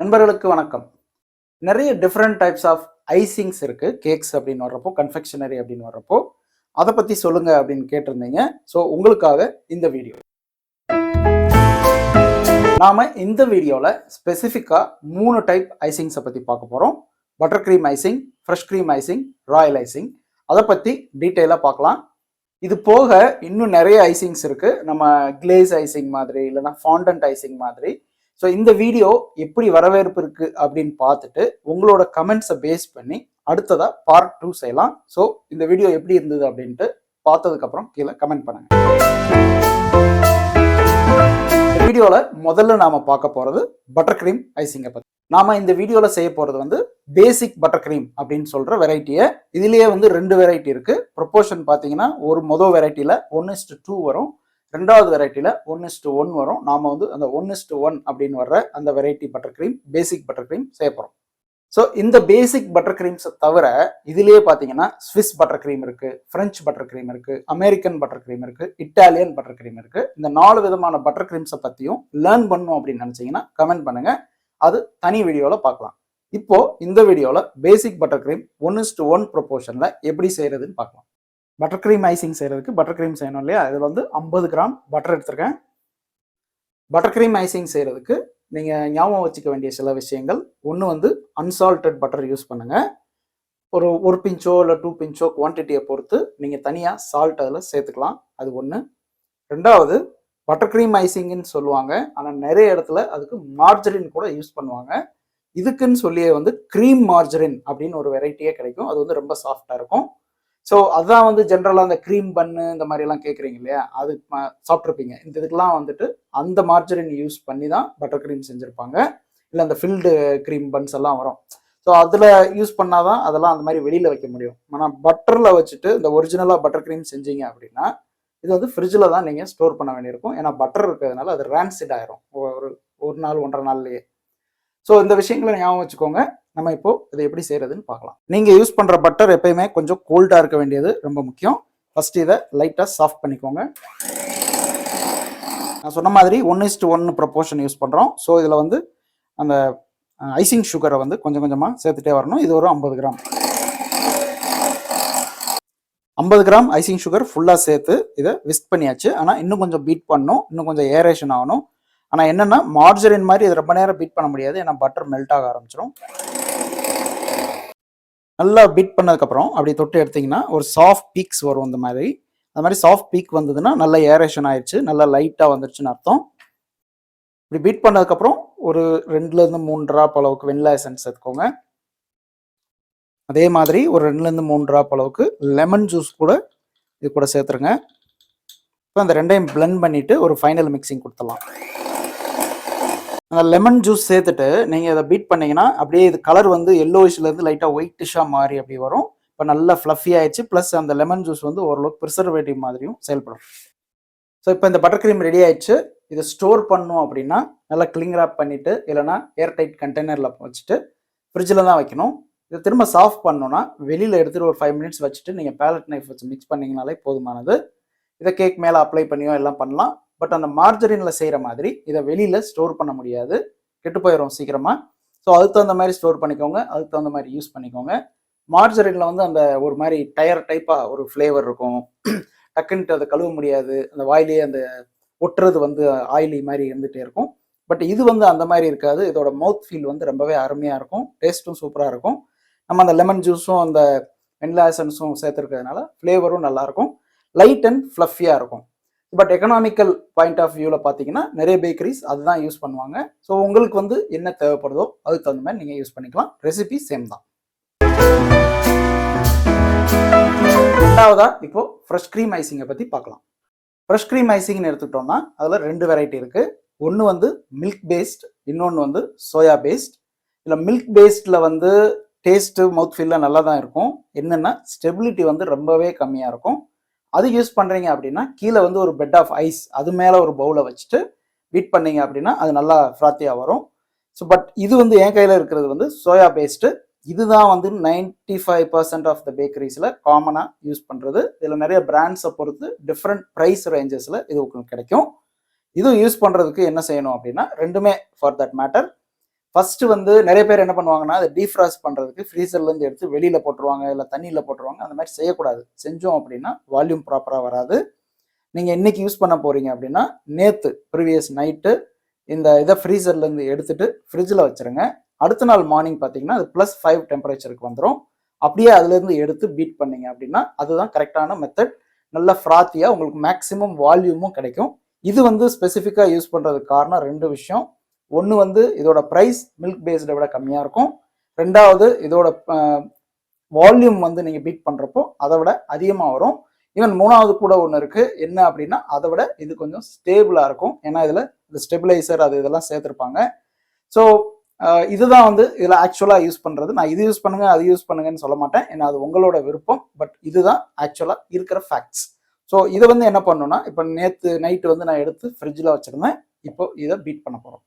நண்பர்களுக்கு வணக்கம். நிறைய டிஃப்ரெண்ட் டைப்ஸ் ஆஃப் ஐசிங்ஸ் இருக்குது கேக்ஸ் அப்படின்னு வர்றப்போ கன்ஃபெக்ஷனரி அப்படின்னு வர்றப்போ அதை பற்றி சொல்லுங்க அப்படின்னு கேட்டிருந்தீங்க. ஸோ உங்களுக்காக இந்த வீடியோ நாம இந்த வீடியோவில் ஸ்பெசிஃபிக்காக மூணு டைப் ஐசிங்ஸை பற்றி பார்க்க போகிறோம் butter cream icing fresh cream icing royal icing அதை பற்றி டீட்டெயிலாக பார்க்கலாம். இது போக இன்னும் நிறைய ஐசிங்ஸ் இருக்குது நம்ம கிளேஸ் ஐசிங் மாதிரி இல்லைன்னா ஃபாண்டன்ட் ஐசிங் மாதிரி. ஸோ இந்த வீடியோ எப்படி வரவேற்பு இருக்கு அப்படின்னு பார்த்துட்டு உங்களோட கமெண்ட்ஸை பேஸ் பண்ணி அடுத்ததா பார்ட் டூ செய்யலாம். ஸோ இந்த வீடியோ எப்படி இருந்தது அப்படின்ட்டு பார்த்ததுக்கப்புறம் கீழே கமெண்ட் பண்ணுங்க. இந்த வீடியோவில் முதல்ல நாம பார்க்க போறது பட்டர் க்ரீம் ஐசிங்கை பற்றி நாம இந்த வீடியோவில் செய்ய போறது வந்து பேசிக் பட்டர் க்ரீம் அப்படின்னு சொல்ற வெரைட்டியை இதுலயே வந்து ரெண்டு வெரைட்டி இருக்கு. ப்ரொப்போர்ஷன் பார்த்தீங்கன்னா ஒரு மொதல் வெரைட்டியில் ஒன் இஸ்ட் டூ வரும். ரெண்டாவது வெரைட்டியில் ஒன் இஸ்டு ஒன் வரும். நாம வந்து அந்த ஒன் இஸ்டு ஒன் அப்படின்னு வர்ற அந்த variety butter cream basic butter cream செய்ய போகிறோம் ஸோ இந்த பேசிக் பட்டர் க்ரீம்ஸை தவிர இதுலேயே பார்த்தீங்கன்னா ஸ்விஸ் பட்டர் க்ரீம் இருக்குது ஃப்ரெஞ்ச் பட்டர் க்ரீம் இருக்குது அமெரிக்கன் பட்டர் க்ரீம் இருக்குது இட்டாலியன் பட்டர் க்ரீம் இருக்குது இந்த நாலு விதமான பட்டர் க்ரீம்ஸை பற்றியும் லேர்ன் பண்ணும் அப்படின்னு நினச்சிங்கன்னா கமெண்ட் பண்ணுங்கள் அது தனி வீடியோவில் பார்க்கலாம் இப்போது இந்த வீடியோவில் basic butter cream one is to one ப்ரொபோர்ஷனில் எப்படி செய்கிறதுன்னு பார்க்கலாம் பட்டர் க்ரீம் ஐசிங் செய்யறதுக்கு பட்டர் க்ரீம் செய்யணும் இல்லையா? இதில் வந்து ஐம்பது கிராம் பட்டர் எடுத்திருக்கேன். பட்டர் க்ரீம் ஐசிங் செய்யறதுக்கு நீங்கள் ஞாபகம் வச்சுக்க வேண்டிய சில விஷயங்கள். ஒன்று வந்து அன்சால்டட் பட்டர் யூஸ் பண்ணுங்கள் ஒரு ஒரு பிஞ்சோ இல்லை டூ பிஞ்சோ குவான்டிட்டியை பொறுத்து நீங்கள் தனியாக சால்ட் அதில் சேர்த்துக்கலாம். அது ஒன்று ரெண்டாவது பட்டர் க்ரீம் ஐசிங்னு சொல்லுவாங்க. ஆனால் நிறைய இடத்துல அதுக்கு மார்ஜரின் கூட யூஸ் பண்ணுவாங்க. இதுக்குன்னு சொல்லியே வந்து க்ரீம் மார்ஜரின் அப்படின்னு ஒரு வெரைட்டியே கிடைக்கும். அது வந்து ரொம்ப சாஃப்டாக இருக்கும். ஸோ அதுதான் வந்து ஜென்ரலாக அந்த க்ரீம் பன்னு இந்த மாதிரிலாம் கேட்குறீங்க இல்லையா அது சாப்பிட்ருப்பீங்க இந்த இதுக்கெல்லாம் வந்துட்டு அந்த மார்ஜரின் யூஸ் பண்ணி தான் பட்டர் க்ரீம் செஞ்சுருப்பாங்க. இல்லை அந்த ஃபில்டு க்ரீம் பன்ஸ் எல்லாம் வரும். ஸோ அதில் யூஸ் பண்ணால் தான் அதெல்லாம் அந்த மாதிரி வெளியில் வைக்க முடியும். ஆனால் பட்டரில் வச்சுட்டு இந்த ஒரிஜினலாக பட்டர் க்ரீம் செஞ்சீங்க அப்படின்னா இது வந்து ஃப்ரிட்ஜில் தான் நீங்கள் ஸ்டோர் பண்ண வேண்டியிருக்கும். ஏன்னா பட்டர் இருக்கிறதுனால அது ரேன்சிட் ஆயிரும். ஒரு ஒரு நாள் ஒன்றரை நாள்லையே. ஸோ இந்த விஷயங்களை ஞாபகம் வச்சுக்கோங்க. நம்ம இப்போ இதை எப்படி செய்யறதுன்னு பார்க்கலாம். நீங்கள் யூஸ் பண்ணுற பட்டர் எப்பயுமே கொஞ்சம் கோல்டா இருக்க வேண்டியது ரொம்ப முக்கியம். ஃபர்ஸ்ட் இதை லைட்டாக சாஃப்ட் பண்ணிக்கோங்க. நான் சொன்ன மாதிரி one is to one proportion use பண்ணுறோம் ஸோ இதில் வந்து அந்த ஐசிங் சுகரை வந்து கொஞ்சம் கொஞ்சமாக சேர்த்துட்டே வரணும். இது ஒரு ஐம்பது கிராம். ஐம்பது கிராம் ஐசிங் சுகர் ஃபுல்லாக சேர்த்து இதை விஸ்க் பண்ணியாச்சு. ஆனால் இன்னும் கொஞ்சம் பீட் பண்ணணும். இன்னும் கொஞ்சம் ஏரேஷன் ஆகணும். ஆனால் என்னென்னா மார்ஜரின் மாதிரி இது ரொம்ப நேரம் பீட் பண்ண முடியாது. ஏன்னா பட்டர் மெல்ட் ஆக ஆரம்பிச்சிடும் நல்லா பீட் பண்ணதுக்கப்புறம் அப்படி தொட்டு எடுத்திங்கன்னா ஒரு சாஃப்ட் பீக்ஸ் வரும் இந்த மாதிரி. அந்த மாதிரி சாஃப்ட் பீக் வந்ததுன்னா நல்ல ஏரேஷன் ஆயிடுச்சு நல்லா லைட்டாக வந்துருச்சுன்னு அர்த்தம். இப்படி பீட் பண்ணதுக்கப்புறம் ஒரு ரெண்டுலேருந்து மூணு ட்ராப் அளவுக்கு வெண்ணிலா எசன்ஸ் எடுத்துக்கோங்க. அதே மாதிரி ஒரு ரெண்டுலேருந்து மூணு ட்ராப் அளவுக்கு லெமன் ஜூஸ் கூட இது கூட சேர்த்துருங்க. இப்போ அந்த ரெண்டையும் பிளெண்ட் பண்ணிவிட்டு ஒரு ஃபைனல் மிக்சிங் கொடுத்துடலாம். அந்த லெமன் ஜூஸ் சேர்த்துட்டு நீங்கள் இதை பீட் பண்ணீங்கன்னா அப்படியே இது கலர் வந்து எல்லோயிஷ்லேருந்து லைட்டாக ஒயிட்டிஷாக மாறி அப்படி வரும். இப்போ நல்லா ஃப்ளஃபி ஆயிடுச்சு. ப்ளஸ் அந்த லெமன் ஜூஸ் வந்து ஓரளவுக்கு ப்ரிசர்வேட்டிவ் மாதிரியும் செயல்படும். ஸோ இப்போ இந்த பட்டர் க்ரீம் ரெடி ஆயிடுச்சு. இதை ஸ்டோர் பண்ணோம் அப்படின்னா நல்லா கிளிங் ரேப் பண்ணிவிட்டு இல்லைன்னா ஏர் டைட் கண்டெய்னரில் வச்சுட்டு ஃப்ரிட்ஜில் தான் வைக்கணும். இதை திரும்ப சாஃப்ட் பண்ணோன்னா வெளியில் எடுத்துகிட்டு ஒரு ஃபைவ் மினிட்ஸ் வச்சுட்டு நீங்கள் பேலட் நைஃப் வச்சு மிக்ஸ் பண்ணிங்கனாலே போதுமானது. இதை கேக் மேலே அப்ளை பண்ணியோ எல்லாம் பண்ணலாம். பட் அந்த மார்ஜரினில் செய்கிற மாதிரி இதை வெளியில் ஸ்டோர் பண்ண முடியாது. கெட்டு போயிடும் சீக்கிரமாக ஸோ அதுக்கு தகுந்த மாதிரி ஸ்டோர் பண்ணிக்கோங்க. அதுக்கு தகுந்த மாதிரி யூஸ் பண்ணிக்கோங்க. மார்ஜரினில் வந்து அந்த ஒரு மாதிரி டயர் டைப்பாக ஒரு ஃப்ளேவர் இருக்கும். டக்குன்ட்டு அதை கழுவ முடியாது. அந்த வாயிலேயே அந்த ஒட்டுறது வந்து ஆயிலி மாதிரி இருந்துகிட்டே இருக்கும். பட் இது வந்து அந்த மாதிரி இருக்காது. இதோட மவுத் ஃபீல் வந்து ரொம்பவே அருமையாக இருக்கும். டேஸ்ட்டும் சூப்பராக இருக்கும். நம்ம அந்த லெமன் ஜூஸும் அந்த வெனிலா எசன்ஸும் சேர்த்துருக்கிறதுனால ஃப்ளேவரும் நல்லாயிருக்கும் லைட் அண்ட் ஃப்ளஃபியாக இருக்கும். பட் எக்கனாமிக்கல் பாயிண்ட் ஆஃப் வியூவில் பார்த்தீங்கன்னா நிறைய பேக்கரிஸ் அதுதான் யூஸ் பண்ணுவாங்க. ஸோ உங்களுக்கு வந்து என்ன தேவைப்படுதோ அதுக்கு தகுந்த மாதிரி நீங்கள் யூஸ் பண்ணிக்கலாம். ரெசிபி சேம் தான். ரெண்டாவதா இப்போ ஃப்ரெஷ் க்ரீம் ஐசிங்கை பற்றி பார்க்கலாம் ஃப்ரெஷ் க்ரீம் ஐசிங்னு எடுத்துக்கிட்டோம்னா அதில் ரெண்டு வெரைட்டி இருக்குது ஒன்று வந்து மில்க் பேஸ்ட் இன்னொன்று வந்து சோயா பேஸ்ட் இதில் மில்க் பேஸ்டில் வந்து டேஸ்ட்டு மவுத் ஃபீல்லாம் நல்லா தான் இருக்கும். என்னென்னா ஸ்டெபிலிட்டி வந்து ரொம்பவே கம்மியாக இருக்கும். அது யூஸ் பண்ணுறீங்க அப்படின்னா கீழே வந்து ஒரு பெட் ஆஃப் ஐஸ் அது மேலே ஒரு பவுலை வச்சுட்டு பீட் பண்ணீங்க அப்படின்னா அது நல்லா ஃப்ராத்தியாக வரும். ஸோ பட் இது வந்து என் கையில் இருக்கிறது வந்து சோயா பேஸ்ட்டு இதுதான் வந்து ninety five percent of the பேக்கரிஸில் காமனாக யூஸ் பண்ணுறது இதில் நிறைய பிராண்ட்ஸை பொறுத்து டிஃப்ரெண்ட் ப்ரைஸ் ரேஞ்சஸில் இது உங்களுக்கு கிடைக்கும். இதுவும் யூஸ் பண்ணுறதுக்கு என்ன செய்யணும் அப்படின்னா ரெண்டுமே ஃபார் தட் மேட்டர் ஃபர்ஸ்ட் வந்து நிறைய பேர் என்ன பண்ணுவாங்கன்னா அதை டீஃப்ராஸ்ட் பண்ணுறதுக்கு ஃப்ரீசர்லேருந்து எடுத்து வெளியில் போட்டுருவாங்க இல்லை தண்ணியில் போட்டுருவாங்க. அந்த மாதிரி செய்யக்கூடாது. செஞ்சோம் அப்படின்னா வால்யூம் ப்ராப்பராக வராது. நீங்கள் இன்னைக்கு யூஸ் பண்ண போகிறீங்க அப்படின்னா நேற்று ப்ரீவியஸ் நைட்டு இந்த இதை ஃப்ரீசர்லேருந்து எடுத்துட்டு ஃப்ரிட்ஜில் வச்சிருங்க. அடுத்த நாள் மார்னிங் பார்த்தீங்கன்னா அது ப்ளஸ் ஃபைவ் டெம்பரேச்சருக்கு வந்துடும் அப்படியே அதுலேருந்து எடுத்து பீட் பண்ணீங்க அப்படின்னா அதுதான் கரெக்டான மெத்தட் நல்ல ஃப்ராத்தியாக உங்களுக்கு மேக்ஸிமம் வால்யூமும் கிடைக்கும். இது வந்து ஸ்பெசிஃபிக்காக யூஸ் பண்ணுறதுக்கு காரணம் ரெண்டு விஷயம். ஒன்று வந்து இதோட ப்ரைஸ் மில்க் பேஸ்டை விட கம்மியாக இருக்கும். ரெண்டாவது இதோட வால்யூம் வந்து நீங்கள் பீட் பண்ணுறப்போ அதை விட அதிகமாக வரும். ஈவன் மூணாவது கூட ஒன்று இருக்குது என்ன அப்படின்னா அதை விட இது கொஞ்சம் ஸ்டேபிளாக இருக்கும். ஏன்னா இதில் இந்த ஸ்டெபிளைசர் அது இதெல்லாம் சேர்த்துருப்பாங்க. ஸோ இதுதான் வந்து இதில் ஆக்சுவலாக யூஸ் பண்ணுறது நான் இது யூஸ் பண்ணுங்க அது யூஸ் பண்ணுங்கன்னு சொல்ல மாட்டேன். ஏன்னா அது உங்களோட விருப்பம். பட் இதுதான் ஆக்சுவலாக இருக்கிற ஃபேக்ட்ஸ் ஸோ இதை வந்து என்ன பண்ணணும்னா இப்போ நேற்று நைட்டு வந்து நான் எடுத்து ஃப்ரிட்ஜில் வச்சுருந்தேன். இப்போ இதை பீட் பண்ண போகிறோம்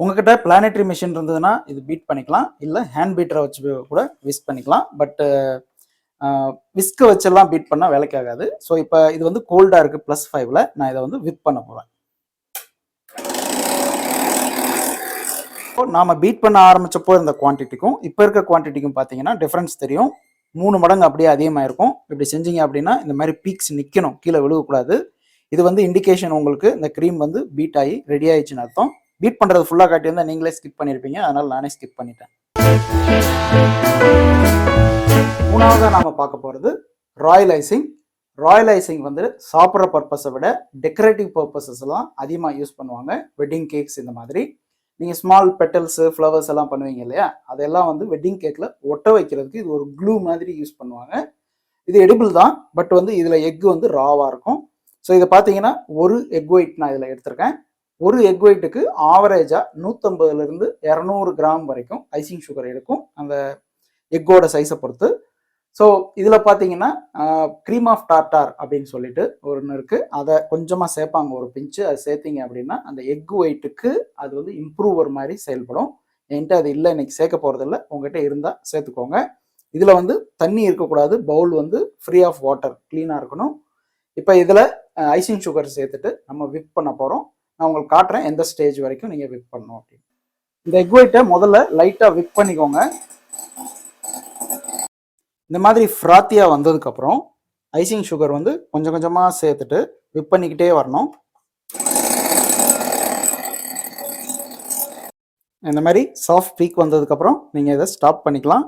உங்ககிட்ட பிளானட்ரி மிஷின் இருந்ததுன்னா இது பீட் பண்ணிக்கலாம். இல்லை ஹேண்ட் பீட்டரை வச்சு கூட விஸ்க் பண்ணிக்கலாம். பட்டு விஸ்கை வச்செல்லாம் பீட் பண்ணால் வேலைக்கு ஆகாது. ஸோ இப்போ இது வந்து கோல்டாக இருக்குது ப்ளஸ் ஃபைவ்ல நான் இதை வந்து வித் பண்ண போகிறேன் நாம பீட் பண்ண ஆரம்பித்தப்போ இருந்த குவான்டிட்டிக்கும் இப்போ இருக்க குவான்டிட்டிக்கும் பார்த்தீங்கன்னா டிஃப்ரென்ஸ் தெரியும். மூணு மடங்கு அப்படியே அதிகமாக இருக்கும். இப்படி செஞ்சீங்க அப்படின்னா இந்த மாதிரி பீக்ஸ் நிற்கணும் கீழே விழுகக்கூடாது. இது வந்து இண்டிகேஷன் உங்களுக்கு இந்த க்ரீம் வந்து பீட் ஆகி ரெடி ஆயிடுச்சுன்னு அர்த்தம். பீட் பண்ணுறது ஃபுல்லாக காட்டியிருந்தா நீங்களே ஸ்கிப் பண்ணியிருப்பீங்க அதனால் நானே ஸ்கிப் பண்ணிட்டேன். மூணாவதாக நாம் பார்க்க போகிறது ராயல் ஐசிங் ராயல் ஐசிங் வந்து சாப்பிட்ற பர்பஸை விட டெக்கரேட்டிவ் பர்பஸஸ்லாம் அதிகமாக யூஸ் பண்ணுவாங்க. வெட்டிங் கேக்ஸ் இந்த மாதிரி. நீங்கள் ஸ்மால் பெட்டல்ஸு ஃப்ளவர்ஸ் எல்லாம் பண்ணுவீங்க இல்லையா? அதெல்லாம் வந்து வெட்டிங் கேக்கில் ஒட்ட வைக்கிறதுக்கு இது ஒரு க்ளூ மாதிரி யூஸ் பண்ணுவாங்க. இது எடிபிள் தான் பட் வந்து இதில் எக் வந்து ராவாக இருக்கும். ஸோ இதை பார்த்தீங்கன்னா ஒரு எக் ஒயிட் நான் இதில் எடுத்திருக்கேன். ஒரு எக் ஒயிட்டுக்கு ஆவரேஜாக நூற்றம்பதுலேருந்து இரநூறு கிராம் வரைக்கும் ஐசிங் சுகர் எடுக்கும் அந்த எக்கோட சைஸை பொறுத்து. ஸோ இதில் பார்த்தீங்கன்னா க்ரீம் ஆஃப் டார்டார் அப்படின்னு சொல்லிட்டு ஒன்று இருக்குது அதை கொஞ்சமாக சேர்ப்பாங்க. ஒரு பிஞ்சு அதை சேர்த்திங்க அப்படின்னா அந்த எக் ஒயிட்டுக்கு அது வந்து இம்ப்ரூவர் மாதிரி செயல்படும். என்கிட்ட அது இல்லை இன்னைக்கு சேர்க்க போகிறதில்ல உங்ககிட்ட இருந்தால் சேர்த்துக்கோங்க. இதில் வந்து தண்ணி இருக்கக்கூடாது. பவுல் வந்து ஃப்ரீ ஆஃப் வாட்டர் க்ளீனாக இருக்கணும். இப்போ இதில் ஐசிங் சுகர் சேர்த்துட்டு நம்ம விக் பண்ண போகிறோம் நான் உங்களுக்கு காட்டுறேன் எந்த ஸ்டேஜ் வரைக்கும் நீங்கள் விப் பண்ணணும் அப்படின்னு. இந்த எக் ஒயிட்டை முதல்ல லைட்டாக விக் பண்ணிக்கோங்க. இந்த மாதிரி ஃப்ராத்தியாக வந்ததுக்கப்புறம் ஐசிங் சுகர் வந்து கொஞ்சம் கொஞ்சமாக சேர்த்துட்டு விப் பண்ணிக்கிட்டே வரணும். இந்த மாதிரி சாஃப்ட் பீக் வந்ததுக்கப்புறம் நீங்கள் இதை ஸ்டாப் பண்ணிக்கலாம்.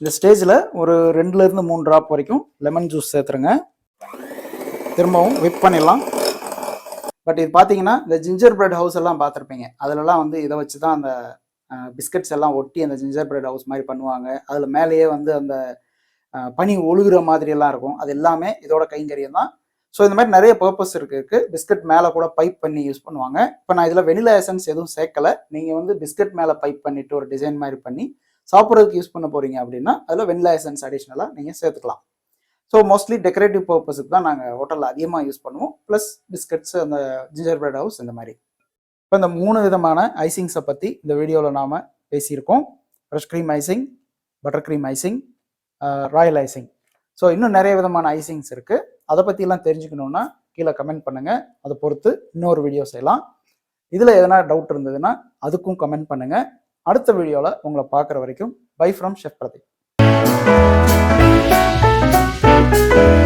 இந்த ஸ்டேஜில் ஒரு ரெண்டுலேருந்து மூணு ட்ராப் வரைக்கும் லெமன் ஜூஸ் சேர்த்துருங்க. திரும்பவும் விப் பண்ணிடலாம். பட் இது பார்த்தீங்கன்னா இந்த ஜிஞ்சர் பிரெட் ஹவுஸ் எல்லாம் பார்த்துருப்பீங்க அதிலலாம் வந்து இதை வச்சு தான் அந்த பிஸ்கட்ஸ் எல்லாம் ஒட்டி அந்த ஜிஞ்சர் பிரெட் ஹவுஸ் மாதிரி பண்ணுவாங்க. அதில் மேலேயே வந்து அந்த பனி ஒழுகுற மாதிரி எல்லாம் இருக்கும். அது எல்லாமே இதோட கைங்கரியம் தான். ஸோ இந்த மாதிரி நிறைய பர்பஸ் இருக்கு பிஸ்கட் மேலே கூட பைப் பண்ணி யூஸ் பண்ணுவாங்க. இப்போ நான் இதில் வெனிலா எசன்ஸ் எதுவும் சேர்க்கல. நீங்கள் வந்து பிஸ்கட் மேலே பைப் பண்ணிட்டு ஒரு டிசைன் மாதிரி பண்ணி சாப்பிட்றதுக்கு யூஸ் பண்ண போறீங்க அப்படின்னா அதில் வெனிலா எசன்ஸ் அடிஷ்னலாக நீங்கள் சேர்த்துக்கலாம். ஸோ மோஸ்ட்லி டெக்கரேட்டிவ் பர்பஸுக்கு தான் நாங்கள் ஹோட்டலில் அதிகமாக யூஸ் பண்ணுவோம். ப்ளஸ் பிஸ்கட்ஸ் அந்த ஜிஞ்சர் பிரெட் ஹவுஸ் இந்த மாதிரி. இப்போ இந்த மூணு விதமான ஐசிங்ஸை பற்றி இந்த வீடியோவில் நாம் பேசியிருக்கோம். Fresh cream icing butter cream icing royal icing so இன்னும் நிறைய விதமான ஐசிங்ஸ் இருக்குது அதை பற்றிலாம் தெரிஞ்சுக்கணுன்னா கீழே கமெண்ட் பண்ணுங்கள் அதை பொறுத்து இன்னொரு வீடியோ செய்யலாம். இதில் எதனா டவுட் இருந்ததுன்னா அதுக்கும் கமெண்ட் பண்ணுங்கள் அடுத்த வீடியோவில் உங்களை பார்க்குற வரைக்கும் bye from chef Pradeep Thank you.